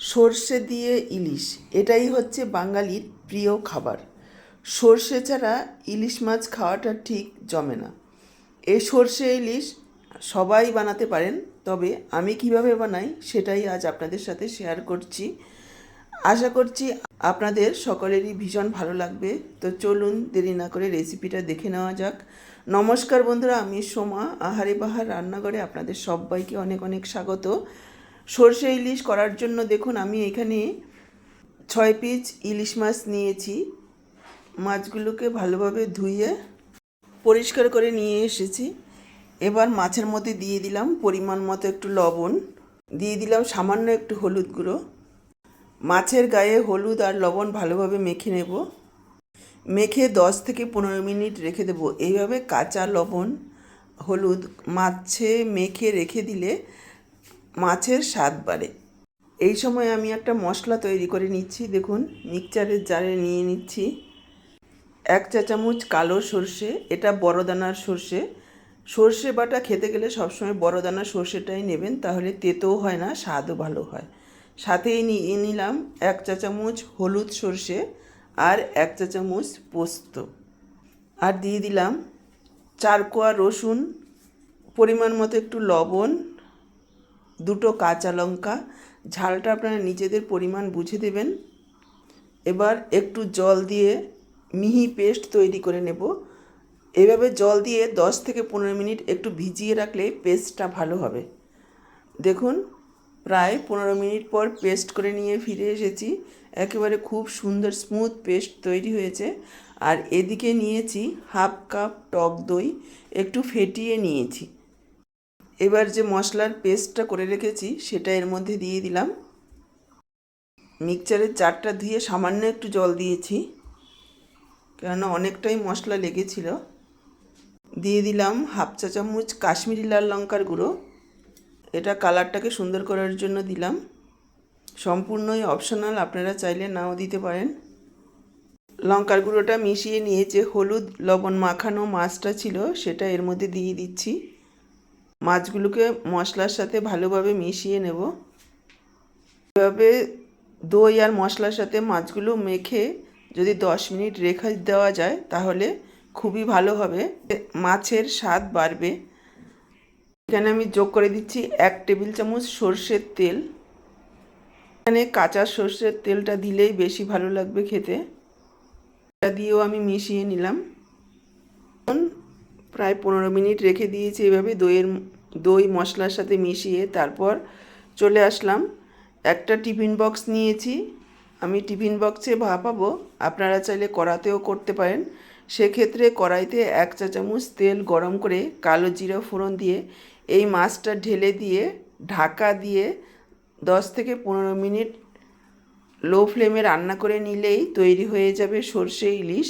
সর্ষে দিয়ে ইলিশ, এটাই হচ্ছে বাঙালির প্রিয় খাবার। সর্ষে ছাড়া ইলিশ মাছ খাওয়াটা ঠিক জমে না। এই সর্ষে ইলিশ সবাই বানাতে পারেন, তবে আমি কীভাবে বানাই সেটাই আজ আপনাদের সাথে শেয়ার করছি। আশা করছি আপনাদের সকলেরই ভীষণ ভালো লাগবে। তো চলুন দেরি না করে রেসিপিটা দেখে নেওয়া যাক। নমস্কার বন্ধুরা, আমি সোমা, আহারে বাহার রান্নাঘরে আপনাদের সবাইকে অনেক অনেক স্বাগত। সর্ষে ইলিশ করার জন্য দেখুন, আমি এখানে ছয় পিস ইলিশ মাছ নিয়েছি। মাছগুলোকে ভালোভাবে ধুয়ে পরিষ্কার করে নিয়ে এসেছি। এবার মাছের মধ্যে দিয়ে দিলাম পরিমাণ মতো একটু লবণ। দিয়ে দিলাম সামান্য একটু হলুদ গুঁড়ো। মাছের গায়ে হলুদ আর লবণ ভালোভাবে মেখে নেব। মেখে দশ থেকে পনেরো মিনিট রেখে দেবো। এইভাবে কাঁচা লবণ, হলুদ মাছে মেখে রেখে দিলে মাছের স্বাদ বাড়ে। এই সময় আমি একটা মশলা তৈরি করে নিচ্ছি, দেখুন, মিক্সচারের জারে নিয়ে নিচ্ছি। এক চা চামচ কালো সর্ষে, এটা বড় দানার সর্ষে। সর্ষে বাটা খেতে গেলে সবসময় বড় দানার সর্ষেটাই নেবেন, তাহলে তেতেও হয় না, স্বাদও ভালো হয়। সাথেই নিয়ে নিলাম এক চা চামচ হলুদ সর্ষে আর এক চা চামচ পোস্ত। আর দিয়ে দিলাম চার কোয়া রসুন, পরিমাণ মতো একটু লবণ দুটো কাঁচা লঙ্কা। ঝালটা আপনারা নিজেদের পরিমাণ বুঝে দেবেন। এবার একটু জল দিয়ে মিহি পেস্ট তৈরি করে নেব। এভাবে জল দিয়ে দশ থেকে পনেরো মিনিট একটু ভিজিয়ে রাখলে পেস্টটা ভালো হবে। দেখুন, প্রায় পনেরো মিনিট পর পেস্ট করে নিয়ে ফিরে এসেছি। একেবারে খুব সুন্দর স্মুথ পেস্ট তৈরি হয়েছে। আর এদিকে নিয়েছি হাফ কাপ টক দই। একটু ফেটিয়ে নিয়েছি। এবার যে মশলার পেস্টটা করে রেখেছি, সেটা এর মধ্যে দিয়ে দিলাম। মিক্সচারের চারটা ধুয়ে সামান্য একটু জল দিয়েছি, কেননা অনেকটাই মশলা লেগেছিল। দিয়ে দিলাম হাফ চা চামচ কাশ্মীরি লাল লঙ্কার গুঁড়ো। এটা কালারটাকে সুন্দর করার জন্য দিলাম। সম্পূর্ণই অপশনাল, আপনারা চাইলে নাও দিতে পারেন। লঙ্কার গুঁড়োটা মিশিয়ে নিয়ে যে হলুদ লবণ মাখানো মাছটা ছিল, সেটা এর মধ্যে দিয়ে দিচ্ছি। মাছগুলোকে মশলার সাথে ভালোভাবে মিশিয়ে নেব। এভাবে দই আর মশলার সাথে মাছগুলো মেখে যদি দশ মিনিট রেখে দেওয়া যায়, তাহলে খুবই ভালো হবে। মাছের স্বাদ বাড়বে। এখানে আমি যোগ করে দিচ্ছি এক টেবিল চামচ সর্ষের তেল। এখানে কাঁচা সর্ষের তেলটা দিলেই বেশি ভালো লাগবে খেতে। এটা দিয়েও আমি মিশিয়ে নিলাম। প্রায় পনেরো মিনিট রেখে দিয়েছি এভাবে দইয়ের দই মশলার সাথে মিশিয়ে তারপর চলে আসলাম। একটা টিফিন বক্স নিয়েছি। আমি টিফিন বক্সে ভাপাবো। আপনারা চাইলে কড়াতেও করতে পারেন। সেক্ষেত্রে কড়াইতে এক চা চামচ তেল গরম করে কালো জিরা ফোড়ন দিয়ে এই মাছটা ঢেলে দিয়ে ঢাকা দিয়ে দশ থেকে পনেরো মিনিট লো ফ্লেমে রান্না করে নিলেই তৈরি হয়ে যাবে সর্ষে ইলিশ।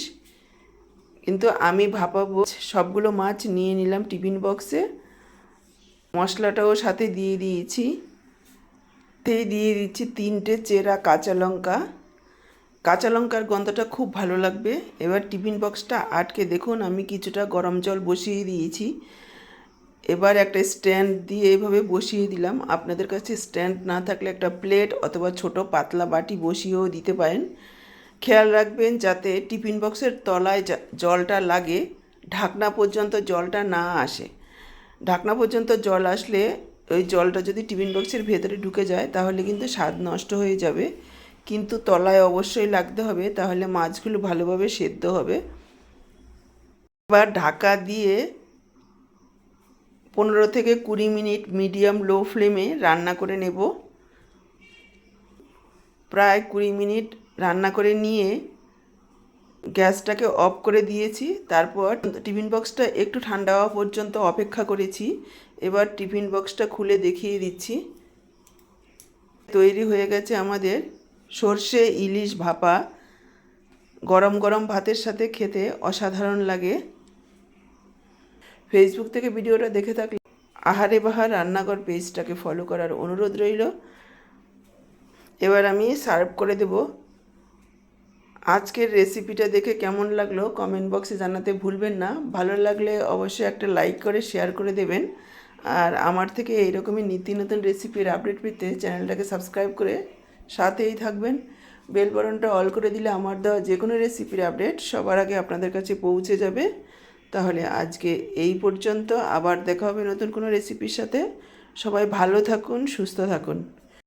কিন্তু আমি ভাপাবো, সবগুলো মাছ নিয়ে নিলাম টিফিন বক্সে। মশলাটাও সাথে দিয়ে দিয়েছি। তেই দিয়ে দিচ্ছি তিনটে চেরা কাঁচা লঙ্কা। কাঁচা লঙ্কার গন্ধটা খুব ভালো লাগবে। এবার টিফিন বক্সটা আটকে দেখুন, আমি কিছুটা গরম জল বসিয়ে দিয়েছি। এবার একটা স্ট্যান্ড দিয়ে এভাবে বসিয়ে দিলাম। আপনাদের কাছে স্ট্যান্ড না থাকলে একটা প্লেট অথবা ছোট পাতলা বাটি বসিয়েও দিতে পারেন। খেয়াল রাখবেন যাতে টিফিন বক্সের তলায় জলটা লাগে, ঢাকনা পর্যন্ত জলটা না আসে। ঢাকনা পর্যন্ত জল আসলে ওই জলটা যদি টিফিন বক্সের ভেতরে ঢুকে যায়, তাহলে কিন্তু স্বাদ নষ্ট হয়ে যাবে। কিন্তু তলায় অবশ্যই লাগতে হবে, তাহলে মাছগুলো ভালোভাবে সেদ্ধ হবে। এবার ঢাকা দিয়ে পনেরো থেকে কুড়ি মিনিট মিডিয়াম লো ফ্লেমে রান্না করে নেব। প্রায় কুড়ি মিনিট রান্না করে নিয়ে গ্যাসটাকে অফ করে দিয়েছি। তারপর টিফিন বক্সটা একটু ঠান্ডা হওয়া পর্যন্ত অপেক্ষা করেছি। এবার টিফিন বক্সটা খুলে দেখিয়ে দিচ্ছি। তৈরি হয়ে গেছে আমাদের সর্ষে, ইলিশ ভাপা। গরম গরম ভাতের সাথে খেতে অসাধারণ লাগে। ফেসবুক থেকে ভিডিওটা দেখে থাকলে আহারে বাহার রান্নাঘর পেজটাকে ফলো করার অনুরোধ রইল। এবার আমি সার্ভ করে দেব আজকের রেসিপিটা দেখে কেমন লাগল কমেন্ট বক্সে জানাতে ভুলবেন না। ভালো লাগলে অবশ্যই একটা লাইক করে শেয়ার করে দেবেন। আর আমার থেকে এইরকমই নিত্য নতুন রেসিপির আপডেট পেতে চ্যানেলটাকে সাবস্ক্রাইব করে সাথেই থাকবেন। বেল বটনটা অল করে দিলে আমার দেওয়া যে কোনো রেসিপির আপডেট সবার আগে আপনাদের কাছে পৌঁছে যাবে। তাহলে আজকে এই পর্যন্ত, আবার দেখা হবে নতুন কোনো রেসিপির সাথে। সবাই ভালো থাকুন, সুস্থ থাকুন।